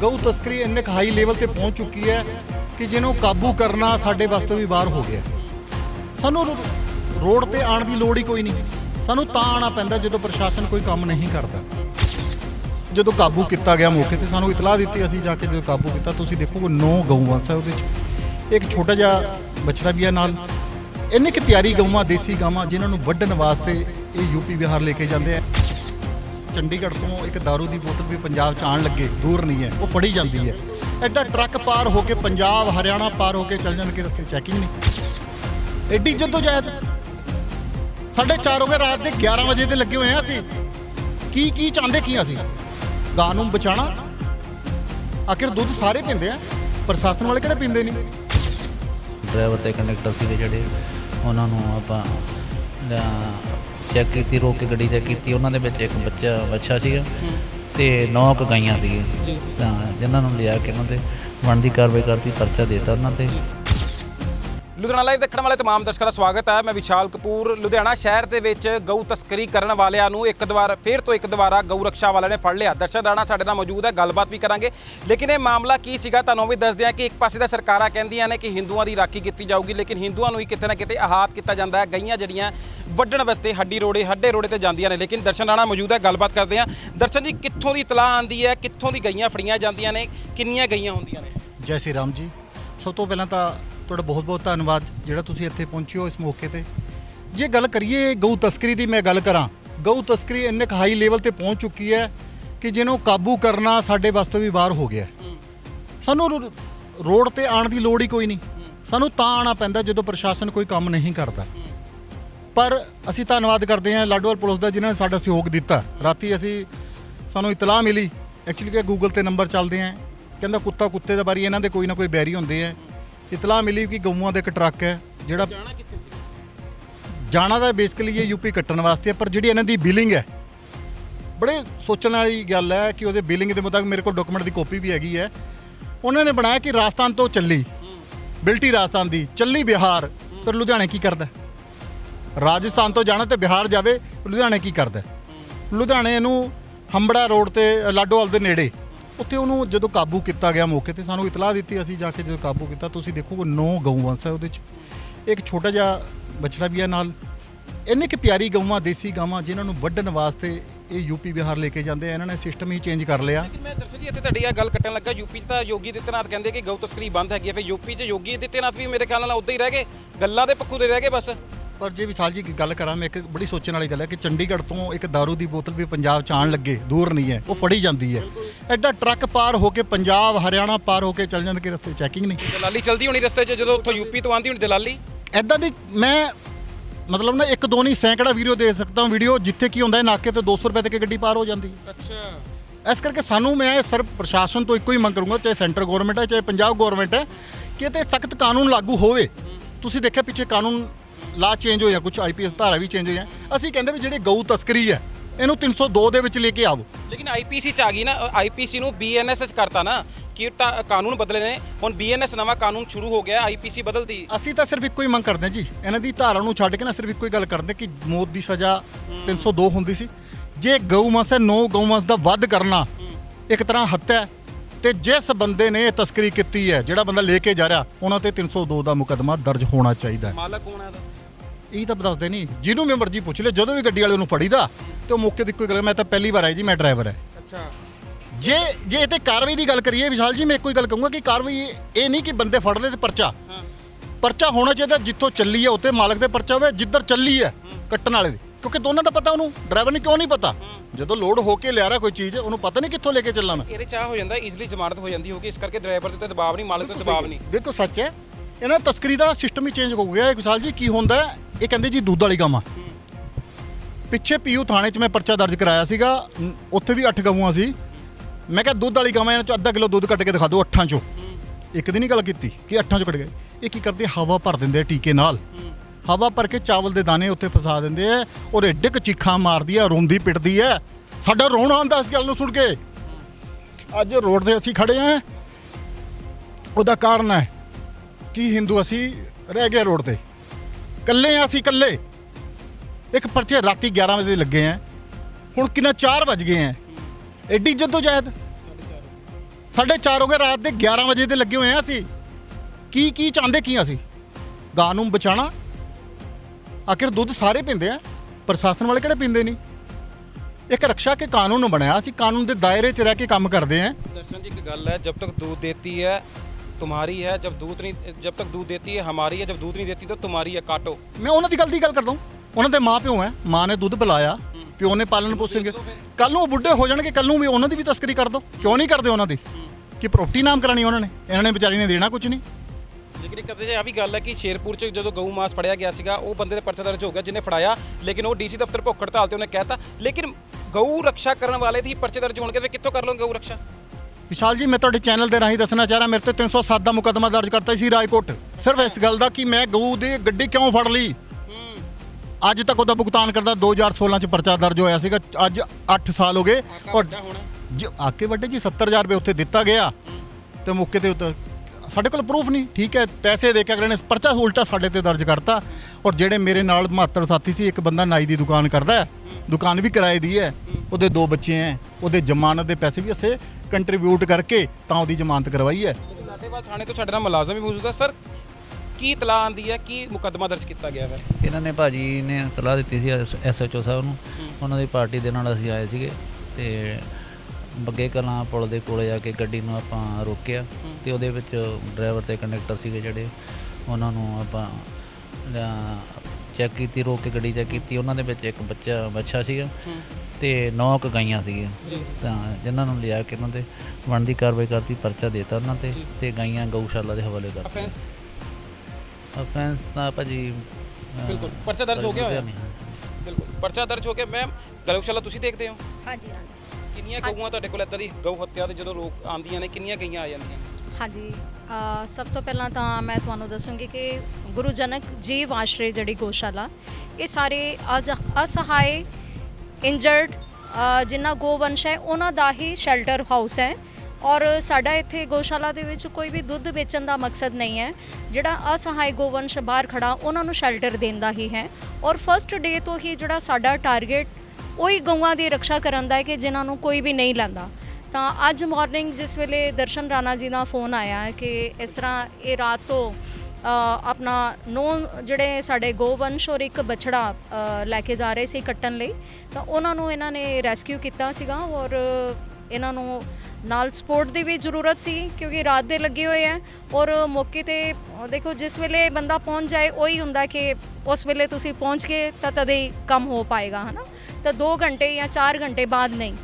ਗਊ ਤਸਕਰੀ ਇੰਨੇ ਕੁ ਹਾਈ ਲੈਵਲ ਤੇ ਪਹੁੰਚ ਚੁੱਕੀ ਹੈ ਕਿ ਜਿਹਨੂੰ ਕਾਬੂ ਕਰਨਾ ਸਾਡੇ ਵਾਸਤੇ ਵੀ ਬਾਹਰ ਹੋ ਗਿਆ। ਸਾਨੂੰ ਰੋ- ਰੋਡ ਤੇ ਆਉਣ ਦੀ ਲੋੜ ਹੀ ਕੋਈ ਨਹੀਂ। ਸਾਨੂੰ ਤਾਂ ਆਉਣਾ ਪੈਂਦਾ ਜਦੋਂ ਪ੍ਰਸ਼ਾਸਨ ਕੋਈ ਕੰਮ ਨਹੀਂ ਕਰਦਾ। ਜਦੋਂ ਕਾਬੂ ਕੀਤਾ ਗਿਆ ਮੌਕੇ ਤੇ, ਸਾਨੂੰ ਇਤਲਾਹ ਦਿੱਤੀ ਅਸੀਂ ਜਾ ਕੇ ਜਦੋਂ ਕਾਬੂ ਕੀਤਾ, ਤੁਸੀਂ ਦੇਖੋਗੇ ਨੌ ਗਊਵੰਸ ਹੈ ਉਹਦੇ ਵਿੱਚ ਇੱਕ ਛੋਟਾ ਜਿਹਾ ਬਛੜਾ ਵੀ ਹੈ ਨਾਲ। ਇੰਨੇ ਕਿ ਪਿਆਰੀ ਗਊਆਂ, ਦੇਸੀ ਗਾਵਾਂ ਜਿਨ੍ਹਾਂ ਨੂੰ ਵੱਢਣ ਵਾਸਤੇ ਇਹ ਯੂਪੀ ਬਿਹਾਰ ਲੈ ਕੇ ਜਾਂਦੇ ਆ। ਚੰਡੀਗੜ੍ਹ ਤੋਂ ਇੱਕ ਦਾਰੂ ਦੀ ਬੋਤਲ ਵੀ ਪੰਜਾਬ ਚ ਆਣ ਲੱਗੇ, ਦੂਰ ਨਹੀਂ ਹੈ, ਉਹ ਫੜੀ ਜਾਂਦੀ ਹੈ। ਐਡਾ ਟਰੱਕ ਪਾਰ ਹੋ ਕੇ ਪੰਜਾਬ, ਹਰਿਆਣਾ ਪਾਰ ਹੋ ਕੇ ਚੱਲ ਜਾਣ ਕੇ ਰਸਤੇ ਚੈਕਿੰਗ ਨਹੀਂ। ਐਡੀ ਜਦੋਜਹਿਦ। ਸਾਢੇ ਚਾਰ ਹੋ ਗਏ, ਰਾਤ ਦੇ 11 ਵਜੇ ਤੇ ਲੱਗੇ ਹੋਏ ਆ ਅਸੀਂ। ਕੀ ਕੀ ਚਾਹੁੰਦੇ, ਕੀ ਅਸੀਂ? ਗਾਂ ਨੂੰ ਬਚਾਣਾ ਆਖਿਰ ਦੁੱਧ ਸਾਰੇ ਪੀਂਦੇ ਆ, ਪ੍ਰਸ਼ਾਸਨ ਵਾਲੇ ਕਿਹੜੇ ਪੀਂਦੇ ਨਹੀਂ? ਡਰਾਈਵਰ ਤੇ ਕੰਡਕਟਰ ਸੀਗੇ ਜਿਹੜੇ, ਉਹਨਾਂ ਨੂੰ ਆਪਾਂ ਚੈੱਕ ਕੀਤੀ ਰੋਕ ਕੇ ਗੱਡੀ ਚੈੱਕ ਕੀਤੀ ਉਹਨਾਂ ਦੇ ਵਿੱਚ ਇੱਕ ਬੱਚਾ ਬੱਚਾ ਸੀਗਾ ਤੇ ਨੌ ਕੁ ਗਾਈਆਂ ਸੀਗੀਆਂ। ਤਾਂ ਜਿਨ੍ਹਾਂ ਨੂੰ ਲਿਆ ਕੇ ਉਹਨਾਂ ਤੇ ਬਣਦੀ ਕਾਰਵਾਈ ਕਰਤੀ ਪਰਚਾ ਦੇਤਾ ਉਹਨਾਂ ਤੇ। ਲੁਧਿਆਣਾ ਲਾਈਵ ਦੇਖਣ ਵਾਲੇ ਤਮਾਮ ਦਰਸ਼ਕਾਂ ਦਾ ਸਵਾਗਤ ਹੈ। ਮੈਂ ਵਿਸ਼ਾਲ ਕਪੂਰ, ਲੁਧਿਆਣਾ ਸ਼ਹਿਰ ਦੇ ਵਿੱਚ ਗਊ ਤਸਕਰੀ ਕਰਨ ਵਾਲਿਆਂ ਨੂੰ ਇੱਕ ਦੁਬਾਰਾ, ਫੇਰ ਤੋਂ ਇੱਕ ਦੁਬਾਰਾ ਗਊ ਰੱਖਿਆ ਵਾਲਿਆਂ ਨੇ ਫੜ ਲਿਆ। ਦਰਸ਼ਨ ਰਾਣਾ ਸਾਡੇ ਨਾਲ ਮੌਜੂਦ ਹੈ, ਗੱਲਬਾਤ ਵੀ ਕਰਾਂਗੇ। ਲੇਕਿਨ ਇਹ ਮਾਮਲਾ ਕੀ ਸੀਗਾ, ਤੁਹਾਨੂੰ ਵੀ ਦੱਸਦੇ ਹਾਂ ਕਿ ਇੱਕ ਪਾਸੇ ਤਾਂ ਸਰਕਾਰਾਂ ਕਹਿੰਦੀਆਂ ਨੇ ਕਿ ਹਿੰਦੂਆਂ ਦੀ ਰਾਖੀ ਕੀਤੀ ਜਾਊਗੀ, ਲੇਕਿਨ ਹਿੰਦੂਆਂ ਨੂੰ ਹੀ ਕਿਤੇ ਨਾ ਕਿਤੇ ਆਹਾਤ ਕੀਤਾ ਜਾਂਦਾ ਹੈ। ਗਈਆਂ ਜਿਹੜੀਆਂ ਵੱਢਣ ਵਾਸਤੇ ਹੱਡੀ ਰੋੜੇ, ਹੱਡੇ ਰੋੜੇ ਤੇ ਜਾਂਦੀਆਂ ਨੇ। ਲੇਕਿਨ ਦਰਸ਼ਨ ਰਾਣਾ ਮੌਜੂਦ ਹੈ, ਗੱਲਬਾਤ ਕਰਦੇ ਹਾਂ। ਦਰਸ਼ਨ ਜੀ, ਕਿੱਥੋਂ ਦੀ ਤਲਾਹ ਆਂਦੀ ਹੈ, ਕਿੱਥੋਂ ਦੀ ਗਈਆਂ ਫੜੀਆਂ ਜਾਂਦੀਆਂ ਨੇ, ਕਿੰਨੀਆਂ ਗਈਆਂ ਹੁੰਦੀਆਂ ਨੇ? ਜੈ ਸ਼੍ਰੀ ਰਾਮ ਜੀ। ਸਭ ਤੋਂ ਪਹਿਲਾਂ ਤਾਂ ਤੁਹਾਡਾ ਬਹੁਤ ਬਹੁਤ ਧੰਨਵਾਦ ਜਿਹੜਾ ਤੁਸੀਂ ਇੱਥੇ ਪਹੁੰਚੇ ਹੋ ਇਸ ਮੌਕੇ ਤੇ। ਜੇ ਗੱਲ ਕਰੀਏ ਗਊ ਤਸਕਰੀ ਦੀ ਮੈਂ ਗੱਲ ਕਰਾਂ ਗਊ ਤਸਕਰੀ ਇੰਨੇ ਕੁ ਹਾਈ ਲੈਵਲ ਤੇ ਪਹੁੰਚ ਚੁੱਕੀ ਹੈ ਕਿ ਜਿਹਨੂੰ ਕਾਬੂ ਕਰਨਾ ਸਾਡੇ ਵਾਸਤੇ ਵੀ ਬਾਹਰ ਹੋ ਗਿਆ। ਸਾਨੂੰ ਰੋਡ ਤੇ ਆਉਣ ਦੀ ਲੋੜ ਹੀ ਕੋਈ ਨਹੀਂ। ਸਾਨੂੰ ਤਾਂ ਆਉਣਾ ਪੈਂਦਾ ਜਦੋਂ ਪ੍ਰਸ਼ਾਸਨ ਕੋਈ ਕੰਮ ਨਹੀਂ ਕਰਦਾ। ਪਰ ਅਸੀਂ ਧੰਨਵਾਦ ਕਰਦੇ ਹਾਂ ਲਾਡੋਵਾਲ ਪੁਲਿਸ ਦਾ ਜਿਨ੍ਹਾਂ ਨੇ ਸਾਡਾ ਸਹਿਯੋਗ ਦਿੱਤਾ। ਰਾਤੀ ਅਸੀਂ ਸਾਨੂੰ ਇਤਲਾਹ ਮਿਲੀ। ਐਕਚੁਅਲੀ ਕਿ ਗੂਗਲ ਤੇ ਨੰਬਰ ਚੱਲਦੇ ਆ। ਕਹਿੰਦਾ ਕੁੱਤਾ ਕੁੱਤੇ ਦੇ ਬਾਰੇ ਇਹਨਾਂ ਦੇ ਕੋਈ ਨਾ ਕੋਈ ਬੈਰੀ ਹੁੰਦੇ ਆ। ਇਤਲਾਹ ਮਿਲੀ ਕਿ ਗਊਆਂ ਦਾ ਇੱਕ ਟਰੱਕ ਹੈ ਜਿਹੜਾ ਜਾਣਾ ਕਿੱਥੇ ਸੀ? ਜਾਣਾ ਦਾ ਬੇਸਿਕਲੀ ਇਹ ਯੂਪੀ ਕੱਟਣ ਵਾਸਤੇ ਹੈ, ਪਰ ਜਿਹੜੀ ਇਹਨਾਂ ਦੀ ਬਿਲਿੰਗ ਹੈ ਬੜੇ ਸੋਚਣ ਵਾਲੀ ਗੱਲ ਹੈ ਕਿ ਉਹਦੇ ਬਿਲਿੰਗ ਦੇ ਮੁਤਾਬਕ ਮੇਰੇ ਕੋਲ ਡਾਕੂਮੈਂਟ ਦੀ ਕਾਪੀ ਵੀ ਹੈਗੀ ਹੈ। ਉਹਨਾਂ ਨੇ ਬਣਾਇਆ ਕਿ ਰਾਜਸਥਾਨ ਤੋਂ ਚੱਲੀ ਬਿਲਟੀ ਰਾਜਸਥਾਨ ਦੀ ਚੱਲੀ ਬਿਹਾਰ ਪਰ ਲੁਧਿਆਣੇ ਕੀ ਕਰਦਾ ਰਾਜਸਥਾਨ ਤੋਂ ਜਾਣਾ ਤੇ ਬਿਹਾਰ ਜਾਵੇ ਲੁਧਿਆਣੇ ਕੀ ਕਰਦਾ ਲੁਧਿਆਣੇ ਨੂੰ ਹੰਬੜਾ ਰੋਡ ਤੇ ਲਾਡੋਵਾਲ ਦੇ ਨੇੜੇ ਉੱਥੇ ਉਹਨੂੰ ਜਦੋਂ ਕਾਬੂ ਕੀਤਾ ਗਿਆ ਮੌਕੇ ਤੇ ਸਾਨੂੰ ਇਤਲਾਹ ਦਿੱਤੀ ਅਸੀਂ ਜਾ ਕੇ ਜਦੋਂ ਕਾਬੂ ਕੀਤਾ ਤੁਸੀਂ ਦੇਖੋ ਨੌ ਗਊਵੰਸ ਹੈ ਉਹਦੇ ਚ। ਇੱਕ ਛੋਟਾ ਜਿਹਾ ਬੱਚੜਾ ਵੀ ਹੈ ਨਾਲ। ਇੰਨੇ ਕਿ ਪਿਆਰੀ ਗਊਆਂ ਦੇਸੀ ਗਾਵਾਂ ਜਿਨ੍ਹਾਂ ਨੂੰ ਵੱਢਣ ਵਾਸਤੇ ਇਹ ਯੂਪੀ ਬਿਹਾਰ ਲੈ ਕੇ ਜਾਂਦੇ ਆ। ਇਹਨਾਂ ਨੇ ਸਿਸਟਮ ਹੀ ਚੇਂਜ ਕਰ ਲਿਆ। ਲੇਕਿਨ ਮੈਂ ਦਰਸ਼ਕ ਜੀ ਇੱਥੇ ਤੁਹਾਡੀ ਇਹ ਗੱਲ ਕੱਟਣ ਲੱਗਾ। ਯੂਪੀ 'ਚ ਤਾਂ ਯੋਗੀ ਆਦਿੱਤਿਆਨਾਥ ਕਹਿੰਦੇ ਕਿ ਗਊ ਤਸਕਰੀ ਬੰਦ ਹੈਗੀ ਹੈ ਫਿਰ ਯੂਪੀ 'ਚ ਯੋਗੀ ਆਦਿੱਤਿਆਨਾਥ ਵੀ ਮੇਰੇ ਖਿਆਲ ਨਾਲ ਉੱਦਾਂ ਹੀ ਰਹਿ ਗਏ। ਗੱਲਾਂ ਦੇ ਪੱਖੂ ਦੇ ਰਹਿ ਗਏ ਬਸ। ਪਰ ਜੇ ਵਿਸਾਲ ਜੀ ਗੱਲ ਕਰਾਂ ਮੈਂ ਇੱਕ ਬੜੀ ਸੋਚਣ ਵਾਲੀ ਗੱਲ ਹੈ ਕਿ ਚੰਡੀਗੜ੍ਹ ਤੋਂ ਇੱਕ दारू ਦੀ ਬੋਤਲ ਵੀ ਪੰਜਾਬ ਚ ਆਣ ਲੱਗੇ ਦੂਰ ਨਹੀਂ ਹੈ ਉਹ ਫੜੀ ਜਾਂਦੀ ਹੈ। ਐਡਾ ਟਰੱਕ ਪਾਰ ਹੋ ਕੇ ਪੰਜਾਬ ਹਰਿਆਣਾ ਪਾਰ ਹੋ ਕੇ ਚੱਲ ਜਾਂਦੇ ਕਿ ਰਸਤੇ ਚੈਕਿੰਗ ਨਹੀਂ? ਦਲਾਲੀ ਚਲਦੀ ਹੋਣੀ ਰਸਤੇ 'ਚ ਜਦੋਂ ਉੱਥੋਂ ਯੂਪੀ ਤੋਂ ਆਂਦੀ ਹੋਣੀ ਦਲਾਲੀ? ਐਦਾਂ ਦੀ ਮੈਂ ਮਤਲਬ ਨਾ ਇੱਕ ਦੋ ਨਹੀਂ ਸੈਂਕੜਾ ਵੀਡੀਓ ਦੇ ਸਕਦਾ ਹਾਂ ਵੀਡੀਓ ਜਿੱਥੇ ਕੀ ਹੁੰਦਾ ਹੈ ਨਾਕੇ ਤੇ 200 ਰੁਪਏ ਤੇ ਗੱਡੀ ਪਾਰ ਹੋ ਜਾਂਦੀ ਹੈ। ਅੱਛਾ। ਇਸ ਕਰਕੇ ਸਾਨੂੰ ਮੈਂ ਸਰ ਪ੍ਰਸ਼ਾਸਨ ਤੋਂ ਇੱਕੋ ਹੀ ਮੰਗ ਕਰੂੰਗਾ ਚਾਹੇ ਸੈਂਟਰ ਗਵਰਨਮੈਂਟ ਹੈ ਚਾਹੇ ਪੰਜਾਬ ਗਵਰਨਮੈਂਟ ਹੈ ਕਿ ਇਹ ਤੇ ਸਖਤ ਕਾਨੂੰਨ ਲਾਗੂ ਹੋਵੇ। ਤੁਸੀਂ ਦੇਖਿਆ ਪਿੱਛੇ ਕਾਨੂੰਨ ਲਾ ਚੇਂਜ ਹੋਇਆ ਕੁਝ ਆਈਪੀਐਸ ਧਾਰਾ ਵੀ ਚੇਂਜ ਹੋਈਆਂ। ਅਸੀਂ ਕਹਿੰਦੇ ਵੀ ਜਿਹੜੇ ਗਊ ਤਸਕਰੀ ਹੈ ਇਹਨੂੰ 302 ਦੇ ਵਿੱਚ ਲੈ ਕੇ ਆਵੋ ਲੇਕਿਨ ਆਈਪੀਸੀ 'ਚ ਆ ਗਈ ਨਾ ਆਈਪੀਸੀ ਨੂੰ ਬੀਐਨਐਸ 'ਚ ਕਰਤਾ ਨਾ ਕਿ ਤਾਂ ਕਾਨੂੰਨ ਬਦਲੇ ਨੇ। ਹੁਣ ਬੀਐਨਐਸ ਨਵਾਂ ਕਾਨੂੰਨ ਸ਼ੁਰੂ ਹੋ ਗਿਆ ਆਈਪੀਸੀ ਬਦਲਦੀ। ਅਸੀਂ ਤਾਂ ਸਿਰਫ ਇੱਕੋ ਹੀ ਮੰਗ ਕਰਦੇ ਹਾਂ ਜੀ। ਇਹਨਾਂ ਦੀ ਧਾਰਾ ਨੂੰ ਛੱਡ ਕੇ ਨਾ ਸਿਰਫ ਇੱਕੋ ਹੀ ਗੱਲ ਕਰਦੇ ਕਿ ਮੌਤ ਦੀ ਸਜ਼ਾ 302 ਹੁੰਦੀ ਸੀ। ਜੇ ਗਊ ਮਾਸ ਹੈ 9 ਗਊ ਮਾਸ ਦਾ ਵੱਧ ਕਰਨਾ ਇੱਕ ਤਰ੍ਹਾਂ ਹੱਤਿਆ। ਤੇ ਜਿਸ ਬੰਦੇ ਨੇ ਇਹ ਤਸਕਰੀ ਕੀਤੀ ਹੈ ਜਿਹੜਾ ਬੰਦਾ ਲੈ ਕੇ ਜਾ ਰਿਹਾ ਉਹਨਾਂ ਤੇ 302 ਦਾ ਮੁਕੱਦਮਾ ਦਰਜ ਹੋਣਾ ਚਾਹੀਦਾ ਹੈ। ਮਾਲਕ ਕੌਣ ਹੈ ਇਹਦਾ? ਇਹ ਤਾਂ ਦੱਸਦੇ ਨਹੀਂ ਜਿਹਨੂੰ ਵੀ ਮਰਜ਼ੀ ਪੁੱਛ ਲਿਓ ਜਦੋਂ ਵੀ ਗੱਡੀ ਵਾਲੇ ਨੂੰ ਫੜੀਦਾ ਤੇ ਉਹ ਮੌਕੇ ਦੀ ਕੋਈ ਗੱਲ ਮੈਂ ਤਾਂ ਪਹਿਲੀ ਵਾਰ ਆਈ ਜੀ ਮੈਂ ਡਰਾਈਵਰ ਹੈ। ਅੱਛਾ। ਜੇ ਜੇ ਇਹ ਤੇ ਕਾਰਵਾਈ ਦੀ ਗੱਲ ਕਰੀਏ ਵਿਸ਼ਾਲ ਜੀ ਮੈਂ ਇੱਕੋ ਹੀ ਗੱਲ ਕਹੂੰਗਾ ਕਿ ਕਾਰਵਾਈ ਇਹ- ਨਹੀਂ ਕਿ ਬੰਦੇ ਫੜ ਲਏ ਤੇ ਪਰਚਾ। ਹਾਂ। ਪਰਚਾ ਹੋਣਾ ਚਾਹੀਦਾ ਜਿੱਥੋਂ ਚੱਲੀ ਹੈ ਉੱਥੇ ਮਾਲਕ ਦੇ ਪਰਚਾ ਹੋਵੇ ਜਿੱਧਰ ਚੱਲੀ ਹੈ ਕੱਟਣ ਵਾਲੇ ਦੇ। ਕਿਉਂਕਿ ਦੋਨਾਂ ਦਾ ਪਤਾ ਉਹਨੂੰ ਡਰਾਈਵਰ ਨੂੰ ਕਿਉਂ ਨਹੀਂ ਪਤਾ? ਜਦੋਂ ਲੋਡ ਹੋ ਕੇ ਲਿਆ ਰਿਹਾ ਕੋਈ ਚੀਜ਼ ਉਹਨੂੰ ਪਤਾ ਨਹੀਂ ਕਿੱਥੋਂ ਲੈ ਕੇ ਚੱਲਣਾ। ਮੈਂ ਇਹਦੇ ਚਾਹ ਹੋ ਜਾਂਦਾ ਈਜ਼ੀਲੀ ਜ਼ਮਾਨਤ ਹੋ ਜਾਂਦੀ ਹੋਗੀ ਇਸ ਕਰਕੇ ਡਰਾਈਵਰ ਉੱਤੇ ਦਬਾਅ ਨਹੀਂ ਮਾਲਕ ਤੇ ਦਬਾਅ ਨਹੀਂ। ਦੇਖੋ ਸੱਚ ਹੈ ਇਹਨਾਂ ਤਸਕਰੀ ਦਾ ਸਿਸਟਮ ਹੀ ਚੇਂਜ ਹੋ ਗਿਆ ਇੱਕ ਸਾਲ ਜੀ ਕੀ ਹੁੰਦਾ ਹੈ? ਇਹ ਕਹਿੰਦੇ ਜੀ ਦੁੱਧ ਵਾਲੀ ਗਾਵਾਂ। ਪਿੱਛੇ ਪੀਯੂ ਥਾਣੇ 'ਚ ਮੈਂ ਪਰਚਾ ਦਰਜ ਕਰਾਇਆ ਸੀਗਾ ਨ- ਉੱਥੇ ਵੀ 8 ਗਊਆਂ ਸੀ। ਮੈਂ ਕਿਹਾ ਦੁੱਧ ਵਾਲੀ ਗਾਵਾਂ ਇਹਨਾਂ 'ਚੋਂ ਅੱਧਾ ਕਿਲੋ ਦੁੱਧ ਕੱਟ ਕੇ ਦਿਖਾ ਦਿਓ ਅੱਠਾਂ 'ਚੋਂ। ਇੱਕ ਦਿਨ ਹੀ ਗੱਲ ਕੀਤੀ ਕਿ ਅੱਠਾਂ 'ਚੋਂ ਕੱਟ ਗਏ ਇਹ ਕੀ ਕਰਦੇ? ਹਵਾ ਭਰ ਦਿੰਦੇ ਆ ਟੀਕੇ ਨਾਲ। ਹਵਾ ਭਰ ਕੇ ਚਾਵਲ ਦੇ ਦਾਣੇ ਉੱਤੇ ਫਸਾ ਦਿੰਦੇ ਆ ਔਰ ਏਡੇ ਕੁ ਚੀਖਾਂ ਮਾਰਦੀ ਆ, ਰੋਂਦੀ ਪਿੱਟਦੀ ਆ। ਸਾਡਾ ਰੋਣਾ ਆਉਂਦਾ ਇਸ ਗੱਲ ਨੂੰ ਸੁਣ ਕੇ। ਅੱਜ ਰੋਡ ਤੇ ਅਸੀਂ ਖੜੇ ਆ। ਉਹਦਾ ਕਾਰਨ ਹੈ ਕਿ ਹਿੰਦੂ ਅਸੀਂ ਰਹਿ ਗਏ ਰੋਡ ਤੇ। ਕੱਲੇ ਆ ਅਸੀਂ ਕੱਲੇ। ਇੱਕ ਪਰਚੇ ਰਾਤੀ 11 ਵਜੇ ਲੱਗੇ ਆ। ਹੁਣ ਕਿੰਨਾ 4 ਵਜ ਗਏ ਆ। ਐਡੀ ਜਦੋਂ ਜਾਇਦ 4:30 ਹੋ ਗਏ, ਰਾਤ ਦੇ 11 ਵਜੇ ਤੇ ਲੱਗੇ ਹੋਏ ਆ ਅਸੀਂ। ਕੀ ਕੀ ਚਾਹੁੰਦੇ ਕੀ ਅਸੀਂ? ਗਾਂ ਨੂੰ ਬਚਾਣਾ ਆਖਿਰ ਦੁੱਧ ਸਾਰੇ ਪੀਂਦੇ ਆ। ਪ੍ਰਸ਼ਾਸਨ ਵਾਲੇ ਕਿਹੜੇ ਪੀਂਦੇ ਨਹੀਂ? ਇੱਕ ਰਕਸ਼ਾ ਕੇ ਕਾਨੂੰਨ ਬਣਾਇਆ। ਅਸੀਂ ਕਾਨੂੰਨ ਦੇ ਦਾਇਰੇ 'ਚ ਰਹਿ ਕੇ ਕੰਮ ਕਰਦੇ ਆ। ਦਰਸ਼ਨ ਜੀ, ਇੱਕ ਗੱਲ ਹੈ ਜਦ ਤੱਕ दूध ਦੇਤੀ ਹੈ तुम्हारी है जब दूध नहीं जब तक दूध देती है हमारी है जब दूध नहीं देती तो तुम्हारी है काटो ਮੈਂ ਉਹਨਾਂ ਦੀ ਗੱਲ ਦੀ ਗੱਲ ਕਰਦਾ ਉਹਨਾਂ ਦੇ ਮਾਂ ਪਿਓ ਹੈ ਮਾਂ ਨੇ ਦੁੱਧ ਪਿਲਾਇਆ ਪਿਓ ਨੇ ਪਾਲਣ ਪੋਸ਼ਣ ਕੀਤਾ ਕੱਲ ਨੂੰ ਉਹ ਬੁੱਢੇ ਹੋ ਜਾਣਗੇ ਕੱਲ ਨੂੰ ਵੀ ਉਹਨਾਂ ਦੀ ਵੀ ਤਸਕਰੀ ਕਰ ਦੋ ਕਿਉਂ ਨਹੀਂ ਕਰਦੇ ਉਹਨਾਂ ਦੀ ਕਿ ਪ੍ਰੋਪਰਟੀ ਨਾਮ ਕਰਾਣੀ ਉਹਨਾਂ ਨੇ ਇਹਨਾਂ ਨੇ ਵਿਚਾਰੀ ਨੇ ਦੇਣਾ ਕੁਝ ਨਹੀਂ ਲੇਕਿਨ ਇੱਕ ਕਦੇ ਆ ਵੀ ਗੱਲ ਹੈ ਕਿ ਸ਼ੇਰਪੁਰ ਚ ਜਦੋਂ ਗਊ ਮਾਸ ਫੜਿਆ ਗਿਆ ਸੀਗਾ ਉਹ ਬੰਦੇ ਦੇ ਪਰਚਾ ਦਰਜ ਹੋ ਗਿਆ ਜਿਹਨੇ ਫੜਾਇਆ ਲੇਕਿਨ ਉਹ ਡੀਸੀ ਦਫ਼ਤਰ ਭੁੱਖ ਹੜਤਾਲ ਤੇ ਉਹਨੇ ਕਹਿਤਾ ਲੇਕਿਨ ਗਊ ਰੱਖਿਆ ਕਰਨ ਵਾਲੇ ਦੀ ਪਰਚੇ ਦਰਜ ਹੋਣਗੇ ਤੇ ਕਿੱਥੋਂ ਕਰ ਲਓਗੇ ਗਊ ਰੱਖਿਆ ਵਿਸ਼ਾਲ ਜੀ ਮੈਂ ਤੁਹਾਡੇ ਚੈਨਲ ਦੇ ਰਾਹੀਂ ਦੱਸਣਾ ਚਾਹ ਰਿਹਾ ਮੇਰੇ ਤੇ 307 ਦਾ ਮੁਕੱਦਮਾ ਦਰਜ ਕਰਤਾ ਸੀ ਰਾਏਕੋਟ ਸਿਰਫ ਇਸ ਗੱਲ ਦਾ ਕਿ ਮੈਂ ਗਊ ਦੀ ਗੱਡੀ ਕਿਉਂ ਫੜ ਲਈ? ਅੱਜ ਤੱਕ ਉਹਦਾ ਭੁਗਤਾਨ ਕਰਦਾ 2016 ਚ ਪਰਚਾ ਦਰਜ ਹੋਇਆ ਸੀਗਾ ਅੱਜ 8 ਸਾਲ ਹੋ ਗਏ। ਔਰ ਜੀ ਆਕੇ ਵੱਡੇ ਜੀ 70000 ਰੁਪਏ ਉੱਥੇ ਦਿੱਤਾ ਗਿਆ। ਤੇ ਮੌਕੇ ਤੇ ਉੱਤੇ ਸਾਡੇ ਕੋਲ ਪ੍ਰੂਫ ਨਹੀਂ ਠੀਕ ਹੈ ਪੈਸੇ ਦੇ ਕੇ ਅਗਲੇ ਨੇ ਪਰਚਾ ਉਲਟਾ ਸਾਡੇ ਤੇ ਦਰਜ ਕਰਤਾ। ਔਰ ਜਿਹੜੇ ਮੇਰੇ ਨਾਲ ਮਾਤਰ ਸਾਥੀ ਸੀ ਇੱਕ ਬੰਦਾ ਨਾਈ ਦੀ ਦੁਕਾਨ ਕਰਦਾ ਦੁਕਾਨ ਵੀ ਕਿਰਾਏ ਦੀ ਹੈ। ਉਹਦੇ ਦੋ ਬੱਚੇ ਹੈ ਉਹਦੇ ਜ਼ਮਾਨਤ ਦੇ ਪੈਸੇ ਵੀ ਅਸੀਂ ਕੰਟਰੀਬਿਊਟ ਕਰਕੇ ਤਾਂ ਉਹਦੀ ਜ਼ਮਾਨਤ ਕਰਵਾਈ ਹੈ ਲਾਡੇਵਾਲ ਥਾਣੇ ਤੋਂ ਸਾਡੇ ਨਾਲ ਮੁਲਾਜ਼ਮ ਵੀ ਮੌਜੂਦ ਹੈ ਸਰ ਕੀ ਇਤਲਾਹ ਆਂਦੀ ਹੈ ਕੀ ਮੁਕੱਦਮਾ ਦਰਜ ਕੀਤਾ ਗਿਆ ਹੈ ਇਹਨਾਂ ਨੇ ਭਾਜੀ ਨੇ ਤਲਾਹ ਦਿੱਤੀ ਸੀ ਐਸਐਚਓ ਸਾਹਿਬ ਨੂੰ। ਉਹਨਾਂ ਦੀ ਪਾਰਟੀ ਦੇ ਨਾਲ ਅਸੀਂ ਆਏ ਸੀਗੇ ਤੇ ਬੱਗੇ ਕਲਾਂ ਪੁਲ ਦੇ ਕੋਲੇ ਜਾ ਕੇ ਗੱਡੀ ਨੂੰ ਆਪਾਂ ਰੋਕਿਆ ਤੇ ਉਹਦੇ ਵਿੱਚ ਡਰਾਈਵਰ ਤੇ ਕੰਡਕਟਰ ਸੀਗੇ ਜਿਹੜੇ। ਉਹਨਾਂ ਨੂੰ ਆਪਾਂ ਚੈੱਕ ਕੀਤੀ ਰੋਕ ਕੇ ਗੱਡੀ ਚੈੱਕ ਕੀਤੀ। ਉਹਨਾਂ ਦੇ ਵਿੱਚ ਇੱਕ ਬੱਚਾ ਬੱਚਾ ਸੀਗਾ ਤੇ ਨੌ ਕੁ ਗਾਈਆਂ ਸੀਗੀਆਂ। ਤਾਂ ਜਿਨ੍ਹਾਂ ਨੂੰ ਲਿਆ ਕੇ ਉਹਨਾਂ ਤੇ ਬਣਦੀ ਕਾਰਵਾਈ ਕਰਤੀ ਪਰਚਾ ਦੇਤਾ ਉਹਨਾਂ ਤੇ ਤੇ ਗਾਈਆਂ ਗਊਸ਼ਾਲਾ ਦੇ ਹਵਾਲੇ ਕਰਤੀ ਅਫੈਂਸ ਅਫੈਂਸ ਤਾਂ ਭਾਜੀ ਅਹ, ਬਿਲਕੁਲ। ਪਰਚਾ ਦਰਜ ਹੋ ਗਿਆ ਹੋਇਆ? ਨਹੀਂ। ਬਿਲਕੁਲ। ਪਰਚਾ ਦਰਜ ਹੋ ਗਿਆ। ਮੈਮ ਗਊਸ਼ਾਲਾ ਤੁਸੀਂ ਦੇਖਦੇ ਹੋ? ਹਾਂਜੀ ਹਾਂਜੀ। ਕਿੰਨੀਆਂ ਗਊਆਂ ਤੁਹਾਡੇ ਕੋਲ ਇਦਾਂ ਦੀ ਗਊ ਹੱਤਿਆ ਤੇ ਜਦੋਂ ਲੋਕ ਆਉਂਦੀਆਂ ਨੇ ਕਿੰਨੀਆਂ ਗਈਆਂ ਆ ਜਾਂਦੀਆਂ ਹਾਂਜੀ ਅ, ਸਭ ਤੋਂ ਪਹਿਲਾਂ ਤਾਂ ਮੈਂ ਤੁਹਾਨੂੰ ਦੱਸੂੰਗੀ ਕਿ ਗੁਰੂ ਜਨਕ ਜੀਵ ਆਸ਼ਰੇ ਜਿਹੜੀ ਗੋਸ਼ਾਲਾ ਇਹ ਸਾਰੇ ਅਜ ਅਸਹਾਏ ਇੰਜਰਡ ਜਿਨ੍ਹਾਂ ਗੋਵੰਸ਼ ਹੈ ਉਹਨਾਂ ਦਾ ਹੀ ਸ਼ੈਲਟਰ ਹਾਊਸ ਹੈ। ਔਰ ਸਾਡਾ ਇੱਥੇ ਗੋਸ਼ਾਲਾ ਦੇ ਵਿੱਚ ਕੋਈ ਵੀ ਦੁੱਧ ਵੇਚਣ ਦਾ ਮਕਸਦ ਨਹੀਂ ਹੈ। ਜਿਹੜਾ ਅਸਹਾਏ ਗੋਵੰਸ਼ ਬਾਹਰ ਖੜਾ ਉਹਨਾਂ ਨੂੰ ਸ਼ੈਲਟਰ ਦੇਣ ਦਾ ਹੀ ਹੈ। ਔਰ ਫਰਸਟ ਡੇ ਤੋਂ ਹੀ ਜਿਹੜਾ ਸਾਡਾ ਟਾਰਗੇਟ ਉਹੀ ਗਊਆਂ ਦੀ ਰੱਖਿਆ ਕਰਨ ਦਾ ਹੈ ਕਿ ਜਿਨ੍ਹਾਂ ਨੂੰ ਕੋਈ ਵੀ ਨਹੀਂ ਲੈਂਦਾ। ਤਾਂ ਅੱਜ ਮਾਰਨਿੰਗ ਜਿਸ ਵੇਲੇ ਦਰਸ਼ਨ ਰਾਣਾ ਜੀ ਦਾ ਫੋਨ ਆਇਆ ਕਿ ਇਸ ਤਰ੍ਹਾਂ ਇਹ ਰਾਤ ਤੋਂ ਆਪਣਾ ਨੌ ਜਿਹੜੇ ਸਾਡੇ ਗੋਵੰਸ਼ ਔਰ ਇੱਕ ਬਛੜਾ ਲੈ ਕੇ ਜਾ ਰਹੇ ਸੀ ਕੱਟਣ ਲਈ, ਤਾਂ ਉਹਨਾਂ ਨੂੰ ਇਹਨਾਂ ਨੇ ਰੈਸਕਿਊ ਕੀਤਾ ਸੀਗਾ ਔਰ ਇਹਨਾਂ ਨੂੰ ਨਾਲ ਸਪੋਰਟ ਦੀ ਵੀ ਜ਼ਰੂਰਤ ਸੀ ਕਿਉਂਕਿ ਰਾਤ ਦੇ ਲੱਗੇ ਹੋਏ ਆ ਔਰ ਮੌਕੇ ਤੇ ਦੇਖੋ ਜਿਸ ਵੇਲੇ ਬੰਦਾ ਪਹੁੰਚ ਜਾਏ ਉਹੀ ਹੁੰਦਾ ਕਿ ਉਸ ਵੇਲੇ ਤੁਸੀਂ ਪਹੁੰਚ ਕੇ ਤਾਂ ਤਦੇ ਕੰਮ ਹੋ ਪਾਏਗਾ, ਹਨਾ? ਤਾਂ 2 ਘੰਟੇ ਜਾਂ 4 ਘੰਟੇ ਬਾਅਦ ਨਹੀਂ।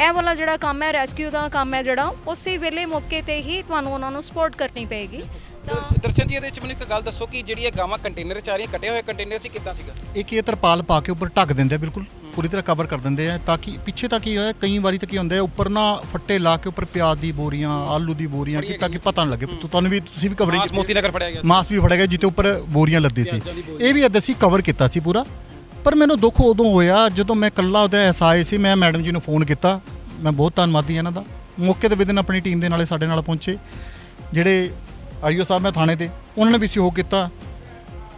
ਇਹ ਵਾਲਾ ਜਿਹੜਾ ਕੰਮ ਹੈ ਰੈਸਕਿਊ ਦਾ ਕੰਮ ਹੈ ਜਿਹੜਾ ਉਸੇ ਵੇਲੇ ਮੌਕੇ ਤੇ ਹੀ ਤੁਹਾਨੂੰ ਉਹਨਾਂ ਨੂੰ ਸਪੋਰਟ ਕਰਨੀ ਪਏਗੀ। ਦਰਸ਼ਨ ਜੀ ਇਹਦੇ ਵਿੱਚ ਮੈਨੂੰ ਇੱਕ ਗੱਲ ਦੱਸੋ ਕਿ ਜਿਹੜੀ ਇਹ ਗਾਵਾਂ ਕੰਟੇਨਰ ਚ ਆ ਰਹੀਆਂ ਕੱਟੇ ਹੋਏ ਕੰਟੇਨਰ ਸੀ ਕਿੱਦਾਂ ਸੀਗਾ ਇੱਕ ਇਹ ਤਰਪਾਲ ਪਾ ਕੇ ਉੱਪਰ ਢੱਕ ਦਿੰਦੇ ਆ ਬਿਲਕੁਲ। ਪੂਰੀ ਤਰ੍ਹਾਂ ਕਵਰ ਕਰ ਦਿੰਦੇ ਆ ਤਾਂ ਕਿ ਪਿੱਛੇ ਤਾਂ ਕੀ ਹੋਇਆ ਕਈ ਵਾਰੀ ਤਾਂ ਕੀ ਹੁੰਦਾ ਹੈ ਉੱਪਰ ਨਾ ਫੱਟੇ ਲਾ ਕੇ ਉੱਪਰ ਪਿਆਜ਼ ਦੀ ਬੋਰੀਆਂ ਆਲੂ ਦੀ ਬੋਰੀਆਂ ਕਿ ਤਾਂ ਕਿ ਪਤਾ ਨਾ ਲੱਗੇ। ਤੁਹਾਨੂੰ ਵੀ ਤੁਸੀਂ ਵੀ ਮਾਸ ਕਵਰੇਜ ਮੋਤੀ ਨਗਰ ਫੜਿਆ ਗਿਆ। ਮਾਸ ਵੀ ਫੜਿਆ ਗਿਆ ਜਿੱਤੇ ਉੱਪਰ ਬੋਰੀਆਂ ਲੱਦੀ ਸੀ। ਇਹ ਵੀ ਅੱਧਾ ਸੀ ਕਵਰ ਕੀਤਾ ਸੀ ਪੂਰਾ। ਪਰ ਮੈਨੂੰ ਦੁੱਖ ਉਦੋਂ ਹੋਇਆ ਜਦੋਂ ਮੈਂ ਇਕੱਲਾ ਉਹਦਾ ਅਹਿਸਾਸ ਸੀ ਮੈਂ ਮੈਡਮ ਜੀ ਨੂੰ ਫੋਨ ਕੀਤਾ। ਮੈਂ ਬਹੁਤ ਧੰਨਵਾਦੀ ਇਹਨਾਂ ਦਾ। ਮੌਕੇ ਤੇ ਵਿਦਨ ਆਪਣੀ ਟੀਮ ਦੇ ਨਾਲੇ ਸਾਡੇ ਨਾਲ ਪਹੁੰਚੇ। ਜਿਹੜੇ ਆਈਓ ਸਾਹਿਬ ਮੈਂ ਥਾਣੇ ਤੇ ਉਹਨਾਂ ਨੇ ਵੀ ਸਹਿਯੋਗ ਕੀਤਾ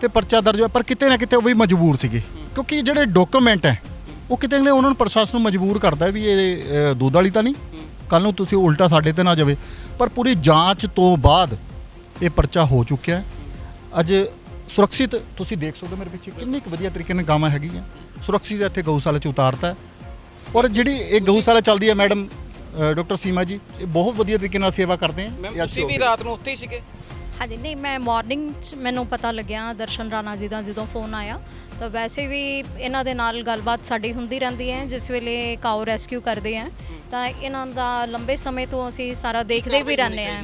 ਤੇ ਪਰਚਾ ਦਰਜ ਹੋਇਆ। ਪਰ ਕਿਤੇ ਨਾ ਕਿਤੇ ਉਹ ਵੀ ਮਜਬੂਰ ਸੀਗੇ। ਕਿਉਂਕਿ ਜਿਹੜੇ ਡਾਕੂਮੈਂਟ ਹੈ ਉਹ ਕਿਤੇ ਨਾ ਉਹਨਾਂ ਨੂੰ ਪ੍ਰਸ਼ਾਸਨ ਨੂੰ ਮਜਬੂਰ ਕਰਦਾ ਵੀ ਇਹ ਅ, ਦੁੱਧ ਵਾਲੀ ਤਾਂ ਨਹੀਂ। ਕੱਲ ਨੂੰ ਤੁਸੀਂ ਉਲਟਾ ਸਾਡੇ ਤੇ ਨਾ ਜਾਵੇ। ਪਰ ਪੂਰੀ ਜਾਂਚ ਤੋਂ ਬਾਅਦ ਇਹ ਪਰਚਾ ਹੋ ਚੁੱਕਿਆ ਹੈ। ਅੱਜ ਸੁਰੱਖਿਅਤ ਤੁਸੀਂ ਦੇਖ ਸਕਦੇ ਹੋ ਮੇਰੇ ਪਿੱਛੇ ਕਿੰਨੀ ਕੁ ਵਧੀਆ ਤਰੀਕੇ ਨਾਲ ਗਾਵਾਂ ਹੈਗੀਆਂ। ਸੁਰੱਖਿਅਤ ਇੱਥੇ ਗਊਸ਼ਾਲਾ ਚ ਉਤਾਰਤਾ ਹੈ। ਔਰ ਜਿਹੜੀ ਇਹ ਗਊਸ਼ਾਲਾ ਚੱਲਦੀ ਹੈ ਮੈਡਮ ਡਾਕਟਰ ਸੀਮਾ ਜੀ ਇਹ ਬਹੁਤ ਵਧੀਆ ਤਰੀਕੇ ਨਾਲ ਸੇਵਾ ਕਰਦੇ ਅੱਜ ਤੁਸੀਂ ਵੀ ਰਾਤ ਨੂੰ ਉੱਥੇ ਹੀ ਸੀਗੇ? ਹਾਂਜੀ ਨਹੀਂ ਮੈਂ ਮਾਰਨਿੰਗ 'ਚ ਮੈਨੂੰ ਪਤਾ ਲੱਗਿਆ ਦਰਸ਼ਨ ਰਾਣਾ ਜੀ ਦਾ ਜਦੋਂ ਫੋਨ ਆਇਆ। ਤਾਂ ਵੈਸੇ ਵੀ ਇਹਨਾਂ ਦੇ ਨਾਲ ਗੱਲਬਾਤ ਸਾਡੀ ਹੁੰਦੀ ਰਹਿੰਦੀ ਹੈ ਜਿਸ ਵੇਲੇ ਕਾਓ ਰੈਸਕਿਊ ਕਰਦੇ ਆ ਤਾਂ ਇਹਨਾਂ ਦਾ ਲੰਬੇ ਸਮੇਂ ਤੋਂ ਅਸੀਂ ਸਾਰਾ ਦੇਖਦੇ ਵੀ ਰਹਿੰਦੇ ਆ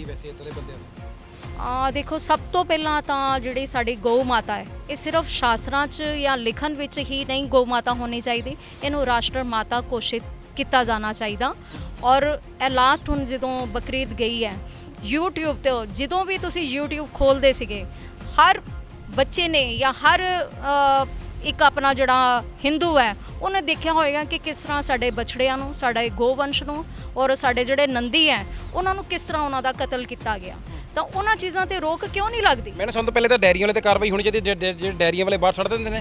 ਆ ਦੇਖੋ, ਸਭ ਤੋਂ ਪਹਿਲਾਂ ਤਾਂ ਜਿਹੜੀ ਸਾਡੀ ਗਊ ਮਾਤਾ ਹੈ, ਇਹ ਸਿਰਫ ਸ਼ਾਸਤਰਾਂ 'ਚ ਜਾਂ ਲਿਖਣ ਵਿੱਚ ਹੀ ਨਹੀਂ ਗਊ ਮਾਤਾ ਹੋਣੀ ਚਾਹੀਦੀ। ਇਹਨੂੰ ਰਾਸ਼ਟਰ ਮਾਤਾ ਘੋਸ਼ਿਤ ਕੀਤਾ ਜਾਣਾ ਚਾਹੀਦਾ। ਔਰ ਇਹ ਲਾਸਟ ਹੁਣ ਜਦੋਂ ਬਕਰੀਦ ਗਈ ਹੈ, YouTube ਤੇ ਜਦੋਂ ਵੀ ਤੁਸੀਂ YouTube ਖੋਲਦੇ ਸੀਗੇ, ਹਰ ਬੱਚੇ ਨੇ ਜਾਂ ਹਰ ਇੱਕ ਆਪਣਾ ਜਿਹੜਾ ਹਿੰਦੂ ਹੈ, ਉਹਨੇ ਦੇਖਿਆ ਹੋਏਗਾ ਕਿ ਕਿਸ ਤਰ੍ਹਾਂ ਸਾਡੇ ਬਛੜਿਆਂ ਨੂੰ, ਸਾਡੇ ਗੋਵੰਸ਼ ਨੂੰ ਔਰ ਸਾਡੇ ਜਿਹੜੇ ਨੰਦੀ ਹੈ, ਉਹਨਾਂ ਨੂੰ ਕਿਸ ਤਰ੍ਹਾਂ ਉਹਨਾਂ ਦਾ ਕਤਲ ਕੀਤਾ ਗਿਆ। ਤਾਂ ਉਹਨਾਂ ਚੀਜ਼ਾਂ ਤੇ ਰੋਕ ਕਿਉਂ ਨਹੀਂ ਲੱਗਦੀ? ਮੈਨੂੰ ਸੁਣ ਤੋਂ ਪਹਿਲੇ ਤਾਂ ਡੈਰੀਆਂ ਵਾਲੇ ਤੇ ਕਾਰਵਾਈ ਹੋਣੀ ਚਾਹੀਦੀ ਜਿਹੜੇ ਜਿਹੜੇ ਡੈਰੀਆਂ ਵਾਲੇ ਬਾਹਰ ਛੱਡ ਦਿੰਦੇ ਨੇ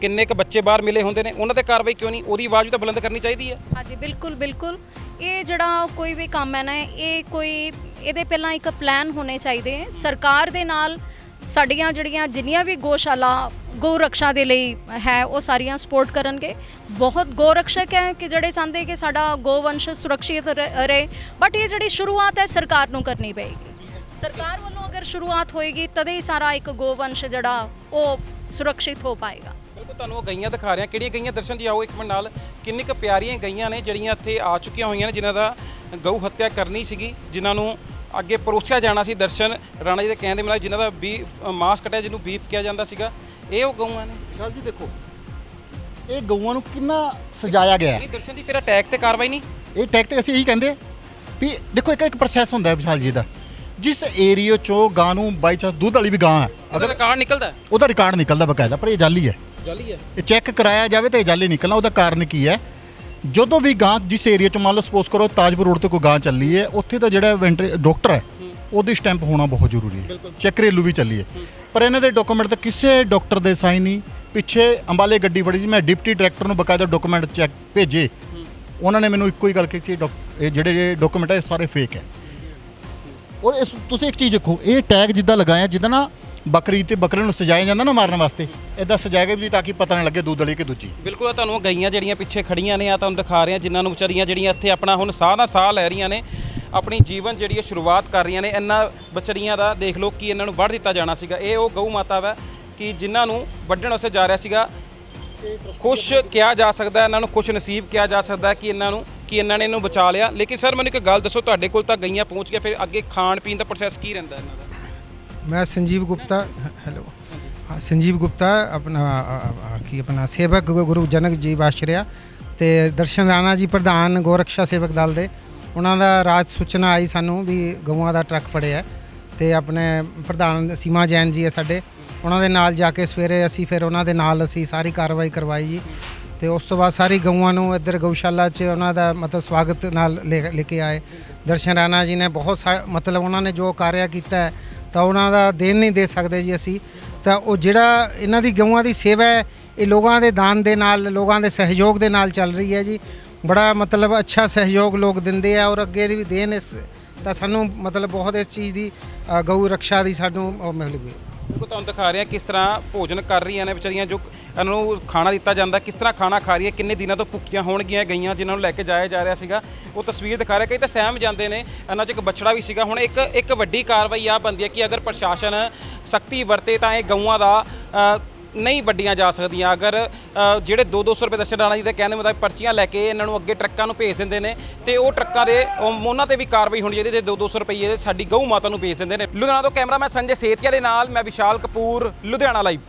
ਕਿੰਨੇ ਕ ਬੱਚੇ ਬਾਹਰ ਮਿਲੇ ਹੁੰਦੇ ਨੇ ਉਹਨਾਂ ਤੇ ਕਾਰਵਾਈ ਕਿਉਂ ਨਹੀਂ? ਉਹਦੀ ਆਵਾਜ਼ ਵੀ ਤਾਂ ਬੁਲੰਦ ਕਰਨੀ ਚਾਹੀਦੀ ਹੈ। ਹਾਂਜੀ ਬਿਲਕੁਲ ਬਿਲਕੁਲ। ਇਹ ਜਿਹੜਾ ਕੋਈ ਵੀ ਕੰਮ ਹੈ ਨਾ ਇਹ ਕੋਈ ਇਹਦੇ ਪਹਿਲਾਂ ਇੱਕ ਪਲਾਨ ਹੋਣੇ ਚਾਹੀਦੇ ਹੈ। ਸਰਕਾਰ ਦੇ ਨਾਲ ਸਾਡੀਆਂ ਜਿਹੜੀਆਂ ਜਿੰਨੀਆਂ ਵੀ ਗੋਸ਼ਾਲਾ ਗੋ ਰੱਖਿਆ ਦੇ ਲਈ ਹੈ ਉਹ ਸਾਰੀਆਂ ਸਪੋਰਟ ਕਰਨਗੇ। ਬਹੁਤ ਗੋ ਰੱਖਿਅਕ ਹੈ ਕਿ ਜਿਹੜੇ ਚਾਹੁੰਦੇ ਕਿ ਸਾਡਾ ਗੋਵੰਸ਼ ਸੁਰੱਖਿਅਤ ਰ- ਰਹੇ। ਬਟ ਇਹ ਜਿਹੜੀ ਸ਼ੁਰੂਆਤ ਹੈ ਸਰਕਾਰ ਨੂੰ ਕਰਨੀ ਪਏਗੀ। ਸਰਕਾਰ ਵੱਲੋਂ ਅਗਰ ਸ਼ੁਰੂਆਤ ਹੋਏਗੀ ਤਦੇ ਹੀ ਸਾਰਾ ਇੱਕ ਗੋਵੰਸ਼ ਜਿਹੜਾ ਉਹ ਸੁਰੱਖਿਅਤ ਹੋ ਪਾਏਗਾ। ਬਿਲਕੁਲ ਤੁਹਾਨੂੰ ਉਹ ਗਈਆਂ ਦਿਖਾ ਰਿਹਾ ਕਿਹੜੀਆਂ ਗਈਆਂ? ਦਰਸ਼ਨ ਜੀ ਆਓ ਇੱਕ ਮਿੰਟ ਨਾਲ। ਕਿੰਨੀ ਕੁ ਪਿਆਰੀਆਂ ਗਈਆਂ ਨੇ ਜਿਹੜੀਆਂ ਇੱਥੇ ਆ ਚੁੱਕੀਆਂ ਹੋਈਆਂ ਨੇ ਜਿਨ੍ਹਾਂ ਦਾ ਗਊ ਹੱਤਿਆ ਕਰਨੀ ਸੀਗੀ ਜਿਨ੍ਹਾਂ ਨੂੰ ਅੱਗੇ ਪਰੋਸਿਆ ਜਾਣਾ ਸੀ ਦਰਸ਼ਨ ਰਾਣਾ ਜੀ ਦੇ ਕਹਿਣ ਦੇ ਨਾਲ ਜਿਨ੍ਹਾਂ ਦਾ ਵੀ ਮਾਸ ਕਟਿਆ ਜਿਹਨੂੰ ਬੀਫ ਕਿਹਾ ਜਾਂਦਾ ਸੀਗਾ। ਇਹ ਉਹ ਗਊਆਂ ਨੇ। ਵਿਸ਼ਾਲ ਜੀ ਦੇਖੋ ਇਹ ਗਊਆਂ ਨੂੰ ਕਿੰਨਾ ਸਜਾਇਆ ਗਿਆ ਹੈ। ਨਹੀਂ ਦਰਸ਼ਨ ਜੀ ਫਿਰ ਅਟੈਕ ਤੇ ਕਾਰਵਾਈ ਨਹੀਂ? ਇਹ ਟੈਕ ਤੇ ਅਸੀਂ ਇਹੀ ਕਹਿੰਦੇ ਵੀ ਦੇਖੋ ਇੱਕ ਇੱਕ ਪ੍ਰੋਸੈਸ ਹੁੰਦਾ ਹੈ ਵਿਸ਼ਾਲ ਜੀ ਦਾ। ਜਿਸ ਏਰੀਆ ਚੋਂ ਗਾਂ ਨੂੰ ਬਾਈ ਚਾਂਸ ਦੁੱਧ ਵਾਲੀ ਵੀ ਗਾਂ ਹੈ। ਅਗਰ ਰਿਕਾਰਡ ਨਿਕਲਦਾ ਹੈ, ਉਹਦਾ ਰਿਕਾਰਡ ਨਿਕਲਦਾ ਬਕਾਇਦਾ ਪਰ ਇਹ ਜਾਲੀ ਹੈ। ਜਾਲੀ ਹੈ? ਇਹ ਚੈੱਕ ਕਰਾਇਆ ਜਾਵੇ ਤਾਂ ਇਹ ਜਾਲੀ ਨਿਕਲਣਾ ਉਹਦਾ ਕਾਰਨ ਕੀ ਹੈ? ਜਦੋਂ ਵੀ ਗਾਂ ਜਿਸ ਏਰੀਆ ਚ ਮੰਨ ਲਓ ਸਪੋਜ਼ ਕਰੋ ਤਾਜਪੁਰ ਰੋਡ ਤੇ ਕੋਈ ਗਾਂ ਚੱਲੀ ਹੈ ਉੱਥੇ ਦਾ ਜਿਹੜਾ ਵੈਂਟਰੀ ਡਾਕਟਰ ਹੈ ਉਹਦੀ ਸਟੈਂਪ ਹੋਣਾ ਬਹੁਤ ਜ਼ਰੂਰੀ ਹੈ। ਚੈੱਕ ਘਰੇਲੂ ਵੀ ਚੱਲੀ ਹੈ। ਪਰ ਇਹਨਾਂ ਦੇ ਡਾਕੂਮੈਂਟ ਤਾਂ ਕਿਸੇ ਡਾਕਟਰ ਦੇ ਸਾਈਨ ਨਹੀਂ। ਪਿੱਛੇ ਅੰਬਾਲੇ ਗੱਡੀ ਫੜੀ ਸੀ ਮੈਂ ਡਿਪਟੀ ਡਾਇਰੈਕਟਰ ਨੂੰ ਬਕਾਇਦਾ ਡਾਕੂਮੈਂਟ ਚੈੱਕ ਭੇਜੇ। ਉਹਨਾਂ ਨੇ ਮੈਨੂੰ ਇੱਕੋ ਹੀ ਗੱਲ ਕਹੀ ਸੀ ਡਾਕ- ਇਹ ਜਿਹੜੇ ਡਾਕੂਮੈਂਟ ਹੈ ਇਹ ਸਾਰੇ ਫੇਕ ਹੈ। ਔਰ ਇਸ ਤੁਸੀਂ ਇੱਕ ਚੀਜ਼ ਦੇਖੋ, ਇਹ ਟੈਗ ਜਿੱਦਾਂ ਲਗਾਇਆ, ਜਿੱਦਾਂ ਨਾ ਬੱਕਰੀ ਤੇ ਬੱਕਰੇ ਨੂੰ ਸਜਾਇਆ ਜਾਂਦਾ ਨਾ ਮਾਰਨ ਵਾਸਤੇ ਇਦਾਂ ਸਜਾਇਆ ਵੀ ਤਾਂ ਕਿ ਪਤਾ ਨਾ ਲੱਗੇ ਦੁੱਧ ਵਾਲੀ ਕਿ ਦੂਜੀ। ਬਿਲਕੁਲ, ਆਹ ਤੁਹਾਨੂੰ ਉਹ ਗਈਆਂ ਜਿਹੜੀਆਂ ਪਿੱਛੇ ਖੜੀਆਂ ਨੇ ਆ ਤੁਹਾਨੂੰ ਦਿਖਾ ਰਹੇ ਰਿਹਾ ਜਿਨ੍ਹਾਂ ਨੂੰ ਵਿਚਾਰੀਆਂ ਜਿਹੜੀਆਂ ਇੱਥੇ ਆਪਣਾ ਹੁਣ ਸਾਹ ਨਾਲ ਸਾਹ ਲੈ ਰਹੀਆਂ ਨੇ, ਆਪਣੀ ਜੀਵਨ ਜਿਹੜੀ ਹੈ ਸ਼ੁਰੂਆਤ ਕਰ ਰਹੀਆਂ ਨੇ, ਇਹਨਾਂ ਵਿਚਾਰੀਆਂ ਦਾ ਦੇਖ ਲਓ ਕਿ ਇਹਨਾਂ ਨੂੰ ਵੱਢ ਦਿੱਤਾ ਜਾਣਾ ਸੀਗਾ। ਇਹ ਉਹ ਗਊ ਮਾਤਾ ਵਾ ਕਿ ਜਿਨ੍ਹਾਂ ਨੂੰ ਵੱਢਣ ਵਾਸਤੇ ਜਾ ਰਿਹਾ ਸੀਗਾ। ਖੁਸ਼ ਕਿਹਾ ਜਾ ਸਕਦਾ ਹੈ, ਇਹਨਾਂ ਨੂੰ ਖੁਸ਼ ਨਸੀਬ ਕਿਹਾ ਜਾ ਸਕਦਾ ਹੈ ਕਿ ਇਹਨਾਂ ਨੂੰ ਕਿ ਇਹਨਾਂ ਨੇ ਇਹਨੂੰ ਬਚਾ ਲਿਆ ਲੇਕਿਨ ਸਰ ਮੈਨੂੰ ਇੱਕ ਗੱਲ ਦੱਸੋ ਤੁਹਾਡੇ ਕੋਲ ਤਾਂ ਗਈਆਂ ਪਹੁੰਚ ਗਿਆ ਫਿਰ ਅੱਗੇ ਖਾਣ ਪੀਣ ਦਾ ਪ੍ਰੋਸੈਸ ਕੀ ਰਹਿੰਦਾ ਇਹਨਾਂ ਦਾ मैं संजीव गुप्ता हेलो हाँ, संजीव गुप्ता अपना आ, आ, की अपना ਸੇਵਕ ਗੁ- ਗੁਰੂ ਜਨਕ ਜੀਵ ਆਸ਼ਰਿਆ ਤੇ ਦਰਸ਼ਨ ਰਾਣਾ ਜੀ ਪ੍ਰਧਾਨ ਗੋਰਖਸ਼ਾ ਸੇਵਕ ਦਲ ਦੇ ਉਹਨਾਂ ਦਾ ਰਾਜ ਸੂਚਨਾ ਆਈ ਸਾਨੂੰ ਵੀ ਗਊਆਂ ਦਾ ਟਰੱਕ ਫੜਿਆ ਤੇ ਆਪਣੇ ਪ੍ਰਧਾਨ ਸੀਮਾ ਜੈਨ ਜੀ ਹੈ ਸਾਡੇ ਉਹਨਾਂ ਦੇ ਨਾਲ ਜਾ ਕੇ ਸਵੇਰੇ ਅਸੀਂ ਫਿਰ ਉਹਨਾਂ ਦੇ ਨਾਲ ਅਸੀਂ ਸਾਰੀ ਕਾਰਵਾਈ ਕਰਵਾਈ ਜੀ। ਤੇ ਉਸ ਤੋਂ ਬਾਅਦ ਸਾਰੀ ਗਊਆਂ ਨੂੰ ਇੱਧਰ ਗਊਸ਼ਾਲਾ 'ਚ ਉਹਨਾਂ ਦਾ ਮਤਲਬ ਸਵਾਗਤ ਨਾਲ ਲੈ ਲੈ ਕੇ ਆਏ। ਦਰਸ਼ਨ ਰਾਣਾ ਜੀ ਨੇ ਬਹੁਤ ਸਾ- ਮਤਲਬ ਉਹਨਾਂ ਨੇ ਜੋ ਕਾਰਿਆ ਕੀਤਾ ਹੈ ਤਾਂ ਉਹਨਾਂ ਦਾ ਦੇਣ ਨਹੀਂ ਦੇ ਸਕਦੇ ਜੀ ਅਸੀਂ। ਤਾਂ ਉਹ ਜਿਹੜਾ ਇਹਨਾਂ ਦੀ ਗਊਆਂ ਦੀ ਸੇਵਾ ਹੈ ਇਹ ਲੋਕਾਂ ਦੇ ਦਾਨ ਦੇ ਨਾਲ ਲੋਕਾਂ ਦੇ ਸਹਿਯੋਗ ਦੇ ਨਾਲ ਚੱਲ ਰਹੀ ਹੈ ਜੀ। ਬੜਾ ਮਤਲਬ ਅੱਛਾ ਸਹਿਯੋਗ ਲੋਕ ਦਿੰਦੇ ਆ ਔਰ ਅੱਗੇ ਵੀ ਦੇਣ ਇਸ ਤਾਂ ਸਾਨੂੰ ਮਤਲਬ ਬਹੁਤ ਇਸ ਚੀਜ਼ ਦੀ ਅ, ਗਊ ਰੱਖਿਆ ਦੀ ਸਾਨੂੰ ਉਹ ਮਿਲ ਗਈ। ਬਿਲਕੁਲ ਤੁਹਾਨੂੰ ਦਿਖਾ ਰਹੇ ਹਾਂ ਕਿਸ ਤਰ੍ਹਾਂ ਭੋਜਨ ਕਰ ਰਹੀਆਂ ਨੇ ਵਿਚਾਰੀਆਂ ਜੋ ਇਹਨਾਂ ਨੂੰ ਖਾਣਾ ਦਿੱਤਾ ਜਾਂਦਾ। ਕਿਸ ਤਰ੍ਹਾਂ ਖਾਣਾ ਖਾ ਰਹੀ ਹੈ ਕਿੰਨੇ ਦਿਨਾਂ ਤੋਂ ਭੁੱਖੀਆਂ ਹੋਣਗੀਆਂ ਗਈਆਂ, ਜਿਨ੍ਹਾਂ ਨੂੰ ਲੈ ਕੇ ਜਾਇਆ ਜਾ ਰਿਹਾ ਸੀਗਾ। ਉਹ ਤਸਵੀਰ ਦਿਖਾ ਰਿਹਾ, ਕਈ ਤਾਂ ਸਹਿਮ ਜਾਂਦੇ ਨੇ। ਇਹਨਾਂ 'ਚ ਇੱਕ ਬਛੜਾ ਵੀ ਸੀਗਾ। ਹੁਣ ਇੱਕ ਇੱਕ ਵੱਡੀ ਕਾਰਵਾਈ ਆ ਬੰਦੀ ਹੈ ਕਿ ਅਗਰ ਪ੍ਰਸ਼ਾਸਨ ਸਖਤੀ ਵਰਤੇ ਤਾਂ ਇਹ ਗਊਆਂ ਦਾ ਨਹੀਂ ਵੱਡੀਆਂ ਜਾ ਸਕਦੀਆਂ। ਅਗਰ ਅ, ਜਿਹੜੇ 2-200 ਰੁਪਏ ਦੱਸੇ ਰਾਣਾ ਜੀ ਦੇ ਕਹਿੰਦੇ ਮੁਤਾਬਕ ਪਰਚੀਆਂ ਲੈ ਕੇ ਇਹਨਾਂ ਨੂੰ ਅੱਗੇ ਟਰੱਕਾਂ ਨੂੰ ਭੇਜ ਦਿੰਦੇ ਨੇ ਤੇ ਉਹ ਟਰੱਕਾਂ ਦੇ ਉਹ- ਉਹਨਾਂ ਤੇ ਵੀ ਕਾਰਵਾਈ ਹੋਣੀ ਚਾਹੀਦੀ ਤੇ 2-200 ਰੁਪਏ ਸਾਡੀ ਗਊ ਮਾਤਾ ਨੂੰ ਭੇਜ ਦਿੰਦੇ ਨੇ। ਲੁਧਿਆਣਾ ਤੋਂ ਕੈਮਰਾਮੈਨ ਸੰਜੇ ਸੇਤੀਆ ਦੇ ਨਾਲ ਮੈਂ ਵਿਸ਼ਾਲ ਕਪੂਰ ਲੁਧਿਆਣਾ ਲਾਈਵ